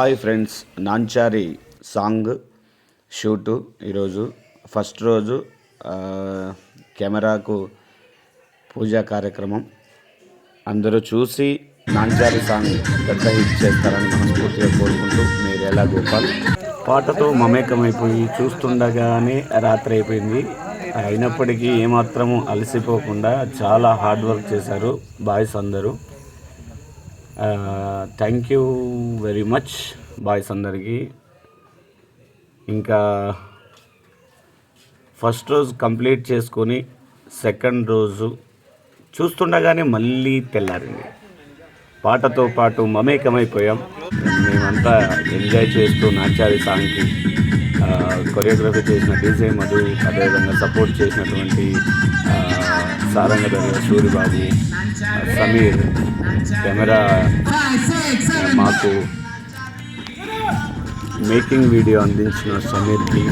Hi friends Nanchari song shoot ఈరోజు. First రోజు కెమెరాకు పూజా కార్యక్రమం. అందరూ చూసి నాంచారి సాంగ్ పెద్ద హిట్ చేస్తారని మనస్ఫూర్తిగా కోరుకుంటూ మీరు ఎలా గోపాల్? పాటతో మమేకమైపోయి చూస్తుండగానే రాత్రి అయిపోయింది. అయినప్పటికీ ఏమాత్రము అలసిపోకుండా చాలా హార్డ్ వర్క్ చేశారు బాయ్స్ అందరూ. Thank you very much boys అందరికీ. ఇంకా ఫస్ట్ రోజు కంప్లీట్ చేసుకొని సెకండ్ రోజు చూస్తుండగానే మళ్ళీ తెల్లారింది. పాటతో పాటు మమేకమైపోయాం. మేమంతా ఎంజాయ్ చేస్తూ నాచారి సాంగ్కి కొరియోగ్రఫీ చేసిన డీజే మధు అదేవిధంగా సపోర్ట్ చేసినటువంటి ఆ, సారంగధర సూరిబాబు సమీర్ కెమెరా మాకు మేకింగ్ వీడియో అందించిన సమీర్కి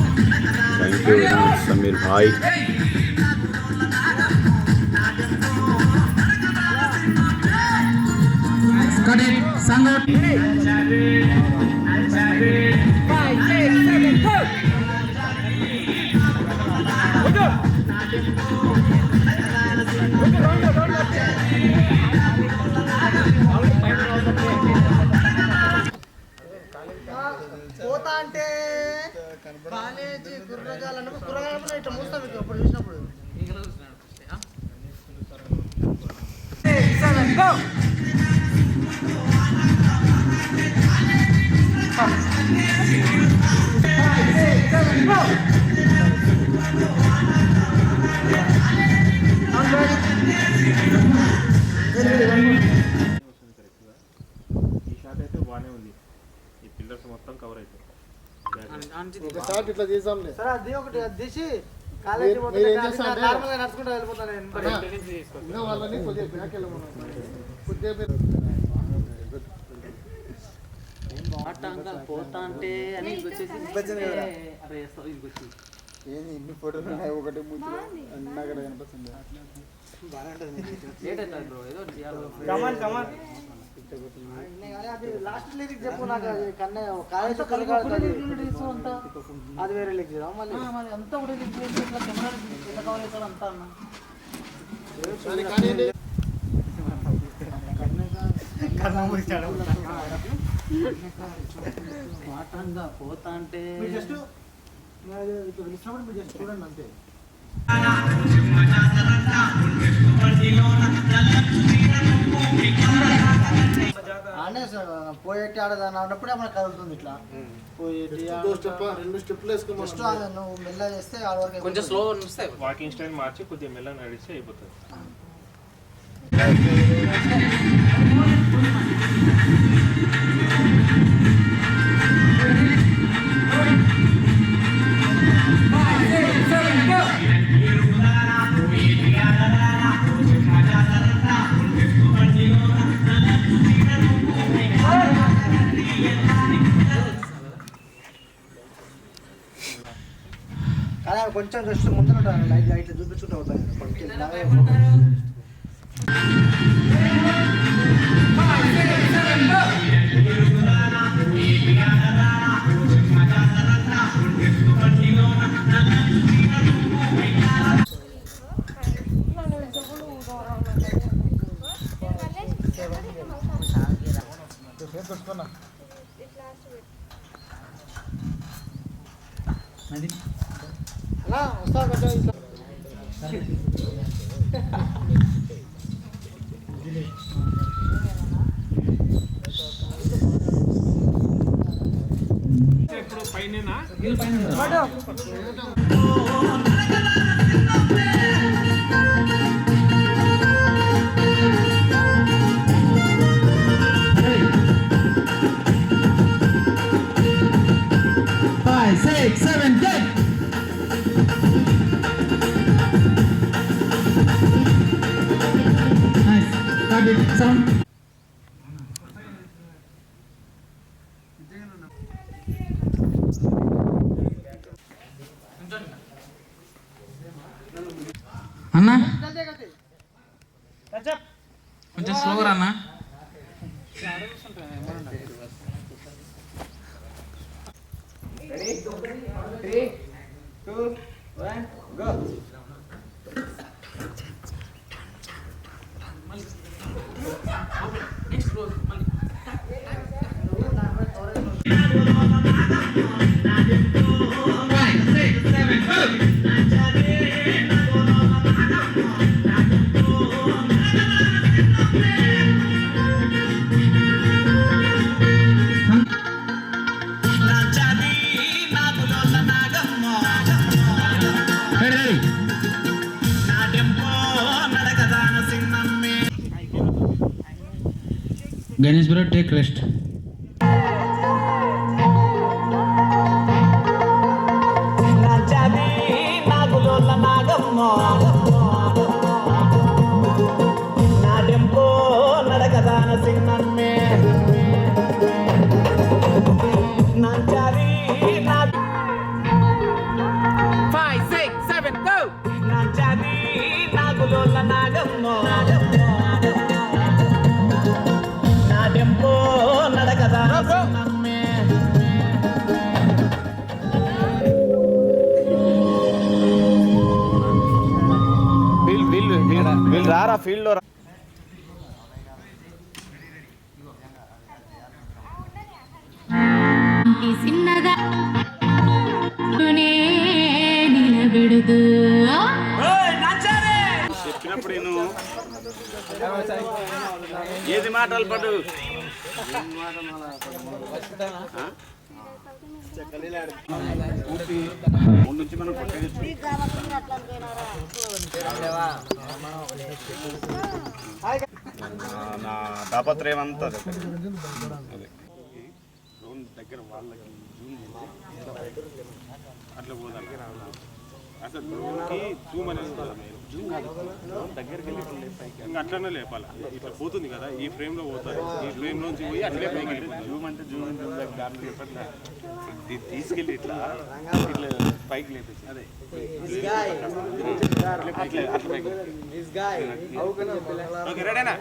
thank you very much Sameer bhai Got ఒకసారి ఇట్లా చేసాంలే సరే అది ఒకటి అది తీసి కాలేజీ మీరు- మొత్తం మీరు ఏం కాలేజీ చేస్తారంటే- నార్మల్గా నడుచుకుంటూ వెళ్ళిపోతాను నేను. ఇంకా వాళ్ళని కొద్దిగా బ్యాక్ వెళ్ళమన్నాం. కొద్దిగా మీరు పోతా అంటే అని ఇది వచ్చేసి అరే సారీ ఇది వచ్చి ఏంది ఇన్ని ఫోటోలు ఉన్నాయి? ఒకటి కనిపిస్తుంది లేట్ అవుతుంది బ్రో ఏదో చేయాలి. లాస్ట్ లిరిక్ చెప్పు నాకు అది కన్నే అది. వేరే లిరిక్ మళ్ళీ అంతా కూడా లింక్ ఇట్లా కెమెరా ఎంత అంతా అన్న పాటంగా పోతా అంటే జస్ట్ పిలిచినప్పుడు మీరు జస్ట్ చూడండి అంతే ఆనే పోయేటి ఆడదాని అన్నప్పుడే మనకు కదులుతుంది ఇట్లా. పోయేటి ఇంకో స్టెప్ రెండు స్టెప్లు వేసుకోమన్నా జస్ట్ నువ్వు మెల్ల చేస్తే ఆడ వరకు కొంచెం స్లో వస్తే వాకింగ్ స్టైల్ మార్చి కొద్దిగా మెల్ల నడిస్తే అయిపోతుంది. అవి కొంచెం జస్ట్ ముందర ఉంటాను లైట్ లైట్ చూపించుకుంటూ అవుతాయి పక్కకి నావే పెట్టుకున్నా అలా వస్తా కొంచెం ఇట్లా ఇప్పుడు పైన Five, six, seven, get. Got it. Sound. అన్నా కొంచెం స్లోగా అన్నా Explosion. Explosion. Explosion. Explosion. Ganesh Dnyaneshwar take rest మాటలు పడు నుంచి మనం నా- తాపత్రయం అంతా అదే. దగ్గర వాళ్ళకి అట్లా పోదాం అసలు జూమ్ అనేది దగ్గరికి. ఇంకా? అట్లనే లేపాలి? ఇట్లా పోతుంది కదా ఈ ఫ్రేమ్లో పోతుంది ఈ ఫ్రేమ్ నుంచి పోయి అట్లే పైకి జూమ్ అంటే జూమ్ చెప్పట్లే ఇది తీసుకెళ్ళి ఇట్లా ఇట్లా పైకి లేపేసి. అదే. ఓకే రెడీనా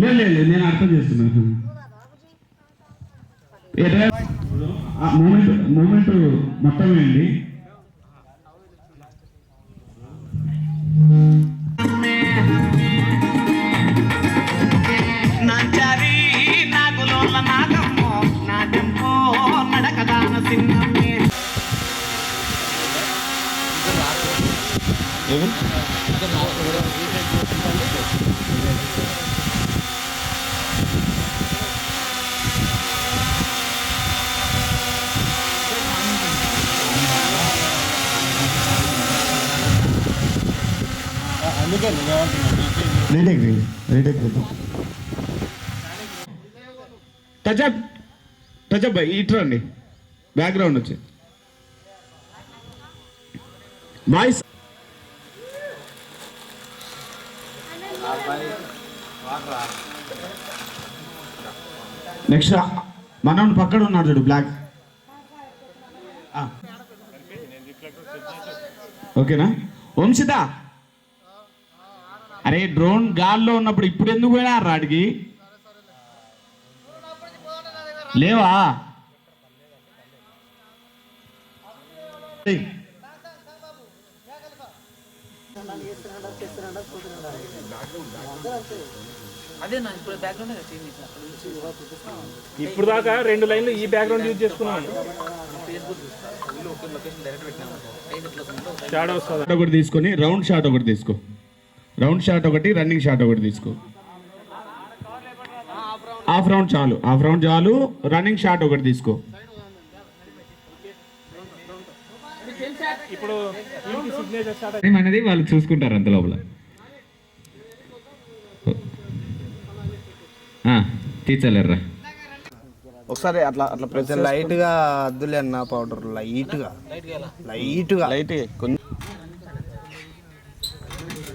లేదు లేదు, నేను అర్థం చేస్తున్నాను మూమెంట్ మూమెంట్ మొత్తం ఏంటి? రీటేక్ రీటేక్ టచ్అప్ టచ్అప్ ఇటు రండి. బ్యాక్గ్రౌండ్ వచ్చి. వాయిస్ నెక్స్ట్ మనం పక్కన ఉన్నాడు చూడు బ్లాక్ ఓకేనా వంశిత అరే డ్రోన్ గాల్లో ఉన్నప్పుడు ఇప్పుడు ఎందుకు పోయినా రాడికి లేవా? ఏయ్, అదే నా ఇప్పుడు దాకా రెండు లైన్లు ఈ బ్యాక్గ్రౌండ్ యూజ్ చేసుకున్నాను షాట్ ఒకటి తీసుకొని రౌండ్ షాట్ ఒకటి తీసుకో. రౌండ్ షాట్ ఒకటి రన్నింగ్ షాట్ ఒకటి తీసుకో. హాఫ్ రౌండ్ చాలు హాఫ్ రౌండ్ చాలు రన్నింగ్ షాట్ ఒకటి తీసుకో. ఇప్పుడు సిగ్నేచర్ షాట్ అనేది వాళ్ళు చూసుకుంటారు అంత లోపల. తీర్చలేర్రా. ఒకసారి అట్లా అట్లా కొంచెం లైట్గా అద్దులే అన్న పౌడర్ లైట్గా లైట్గా లైట్ కొంచెం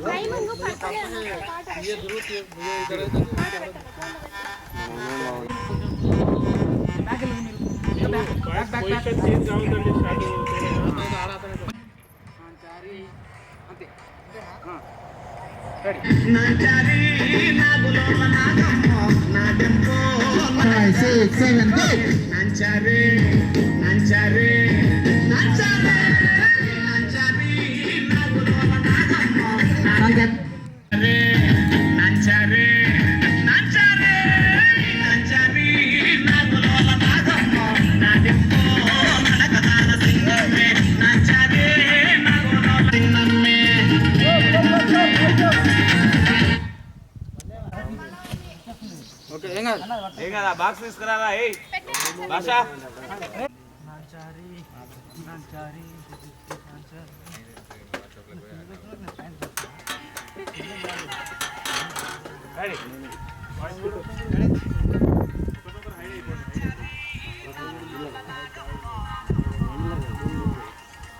Five, six, seven, go. ఏం కదా బాక్స్ తీసుకురారా ఏయ్ భాష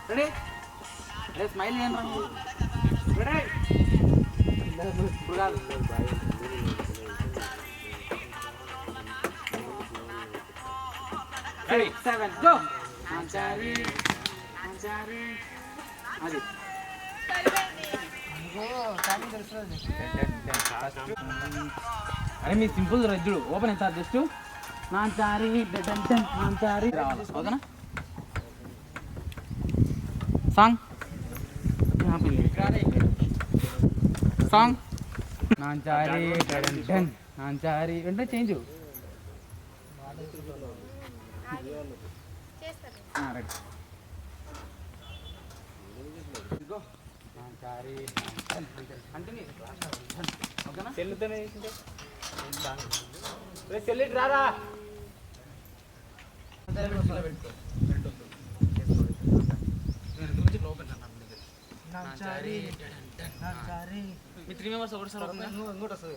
రెడీ అరే స్మైల్ ఏం రా రెడీ ఇప్పుడు కాదు ready seven go Achari Achari అది అరే మీ సింపుల్ రజ్జుడు ఓపెన్ ఎంత జస్ట్ నాంచారి నాంచారి రావాలి ఓకేనా? సాంగ్ సాంగ్ నాంచారి నాంచారి వెంటనే చేంజ్. చేసింటే సెల్లిట్ రారా మీ త్రీ మెంబర్స్ ఒకటి సార్ ఇంకోటి వస్తుంది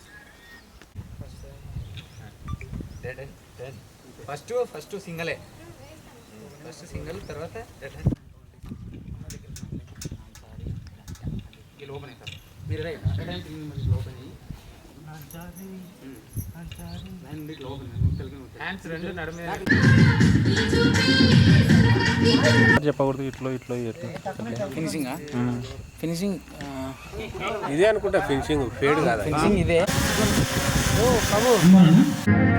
ఫస్ట్ ఫస్ట్ సింగలే ఫస్ట్ సింగల్ తర్వాత ఓపెన్ అవుతారు మీరు రైట్. ఓపెన్ చెప్పకూడదు ఇట్లో ఇట్లో ఇట్లా. ఫినిషింగ్? ఫినిషింగ్? ఇదే అనుకుంటా ఫినిషింగ్ ఫేడ్ కాదా? ఫినిషింగ్ ఇదే. సుఖలాంటి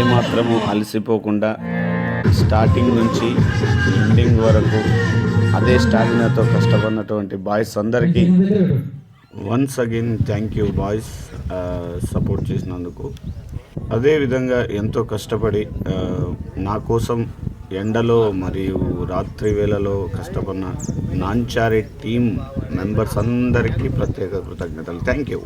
ఏమాత్రము అలసిపోకుండా స్టార్టింగ్ నుంచి ఎండింగ్ వరకు అదే స్టామినాతో కష్టపడినటువంటి బాయ్స్ అందరికీ once again thank you boys support చేసినందుకు. అదేవిధంగా ఎంతో కష్టపడి నా కోసం ఎండలో మరియు రాత్రి వేళలో కష్టపడిన నాంచారి టీం మెంబర్స్ అందరికీ ప్రత్యేక కృతజ్ఞతలు. Thank you